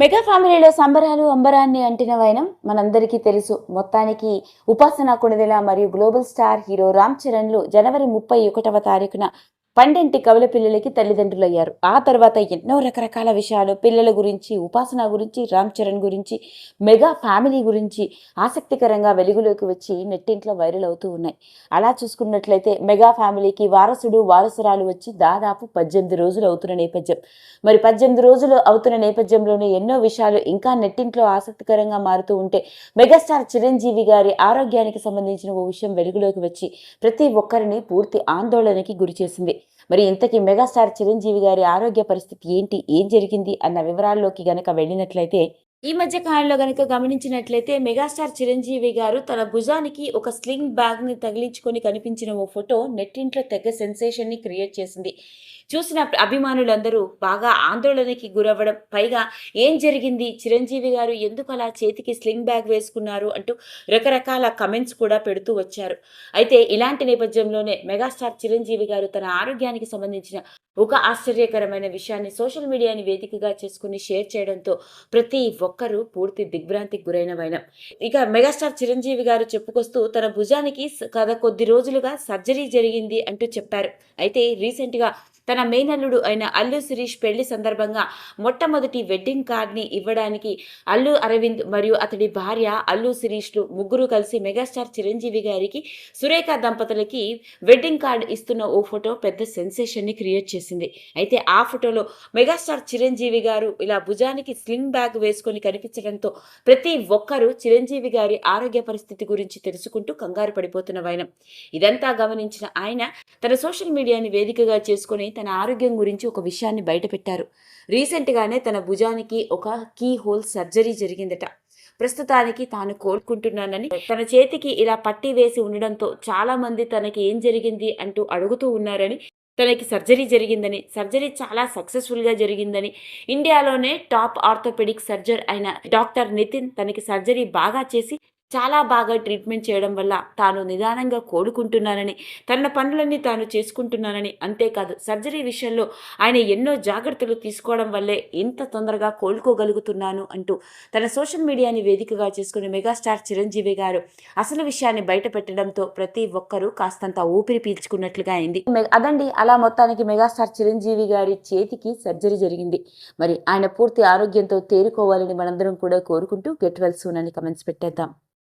Mega ఫ్యామిలీలో సంబరాలు అంబరాన్ని అంటిన వైనం మనందరికీ తెలుసు. మొత్తానికి ఉపాసన కొణిదెల మరియు గ్లోబల్ స్టార్ హీరో రామ్ చరణ్లు జనవరి ముప్పై ఒకటవ తారీఖున పండింటి కవుల పిల్లలకి తల్లిదండ్రులయ్యారు. ఆ తర్వాత ఎన్నో రకరకాల విషయాలు పిల్లల గురించి ఉపాసన గురించి రామ్ చరణ్ గురించి మెగా ఫ్యామిలీ గురించి ఆసక్తికరంగా వెలుగులోకి వచ్చి నెట్టింట్లో వైరల్ అవుతూ ఉన్నాయి. అలా చూసుకున్నట్లయితే మెగా ఫ్యామిలీకి వారసుడు వారసురాలు వచ్చి దాదాపు పద్దెనిమిది రోజులు అవుతున్న నేపథ్యం. మరి పద్దెనిమిది రోజులు అవుతున్న నేపథ్యంలోనే ఎన్నో విషయాలు ఇంకా నెట్టింట్లో ఆసక్తికరంగా మారుతూ ఉంటే మెగాస్టార్ చిరంజీవి గారి ఆరోగ్యానికి సంబంధించిన ఓ విషయం వెలుగులోకి వచ్చి ప్రతి ఒక్కరిని పూర్తి ఆందోళనకి గురి చేసింది మరి ఇంతకీ మెగాస్టార్ చిరంజీవి గారి ఆరోగ్య పరిస్థితి ఏంటి? ఏం జరిగింది? అన్న వివరాల్లోకి గనక వెళ్ళినట్లయితే ఈ మధ్య కాలంలో గనక గమనించినట్లయితే మెగాస్టార్ చిరంజీవి గారు తన భుజానికి ఒక స్లింగ్ బ్యాగ్ని తగిలించుకొని కనిపించిన ఓ ఫోటో నెట్టింట్లో తెగ సెన్సేషన్ని క్రియేట్ చేసింది. చూసిన అభిమానులందరూ బాగా ఆందోళనకి గురవ్వడం పైగా ఏం జరిగింది చిరంజీవి గారు ఎందుకు అలా చేతికి స్లింగ్ బ్యాగ్ వేసుకున్నారు అంటూ రకరకాల కమెంట్స్ కూడా పెడుతూ వచ్చారు. అయితే ఇలాంటి నేపథ్యంలోనే మెగాస్టార్ చిరంజీవి గారు తన ఆరోగ్యానికి సంబంధించిన ఒక ఆశ్చర్యకరమైన విషయాన్ని సోషల్ మీడియాని వేదికగా చేసుకుని షేర్ చేయడంతో ప్రతి ఒక్కరూ పూర్తి దిగ్భ్రాంతికి గురైన వైనం ఇక మెగాస్టార్ చిరంజీవి గారు చెప్పుకొస్తూ తన భుజానికి స- గత కొద్ది రోజులుగా సర్జరీ జరిగింది అంటూ చెప్పారు. అయితే రీసెంట్గా తన తన మేనల్లుడు అయిన అల్లు శిరీష్ పెళ్ళి సందర్భంగా మొట్టమొదటి వెడ్డింగ్ కార్డ్ని ఇవ్వడానికి అల్లు అరవింద్ మరియు అతడి భార్య అల్లు శిరీష్లు ముగ్గురు కలిసి మెగాస్టార్ చిరంజీవి గారికి సురేఖ దంపతులకి వెడ్డింగ్ కార్డ్ ఇస్తున్న ఓ ఫోటో పెద్ద సెన్సేషన్ని క్రియేట్ చేసింది. అయితే ఆ ఫోటోలో మెగాస్టార్ చిరంజీవి గారు ఇలా భుజానికి స్లింగ్ బ్యాగ్ వేసుకొని కనిపించడంతో ప్రతి ఒక్కరూ చిరంజీవి గారి ఆరోగ్య పరిస్థితి గురించి తెలుసుకుంటూ కంగారు పడిపోతున్న వైనం. ఇదంతా గమనించిన ఆయన తన సోషల్ మీడియాని వేదికగా చేసుకొని తన తన ఆరోగ్యం గురించి ఒక విషయాన్ని బయటపెట్టారు. రీసెంట్గానే తన భుజానికి ఒక కీ హోల్ సర్జరీ జరిగిందట. ప్రస్తుతానికి తాను కోరుకుంటున్నానని తన చేతికి ఇలా పట్టి వేసి ఉండడంతో చాలా మంది తనకి ఏం జరిగింది అంటూ అడుగుతూ ఉన్నారని తనకి సర్జరీ జరిగిందని సర్జరీ చాలా సక్సెస్ఫుల్గా జరిగిందని ఇండియాలోనే టాప్ ఆర్థోపెడిక్ సర్జర్ అయిన డాక్టర్ నితిన్ తనకి సర్జరీ బాగా చేసి చాలా బాగా ట్రీట్మెంట్ చేయడం వల్ల తాను నిదానంగా కోలుకుంటున్నానని తన పనులన్నీ తాను చేసుకుంటున్నానని అంతేకాదు సర్జరీ విషయంలో ఆయన ఎన్నో జాగ్రత్తలు తీసుకోవడం వల్లే ఇంత తొందరగా కోలుకోగలుగుతున్నాను అంటూ తన సోషల్ మీడియాని వేదికగా చేసుకుని మెగాస్టార్ చిరంజీవి గారు అసలు విషయాన్ని బయట పెట్టడంతో ప్రతి ఒక్కరూ కాస్తంత ఊపిరి పీల్చుకున్నట్లుగా అయింది. అదండి అలా మొత్తానికి మెగాస్టార్ చిరంజీవి గారి చేతికి సర్జరీ జరిగింది. మరి ఆయన పూర్తి ఆరోగ్యంతో తేరుకోవాలని మనందరం కూడా కోరుకుంటూ గెట్ వెల్ సూన్ అని కమెంట్స్ పెట్టేద్దాం.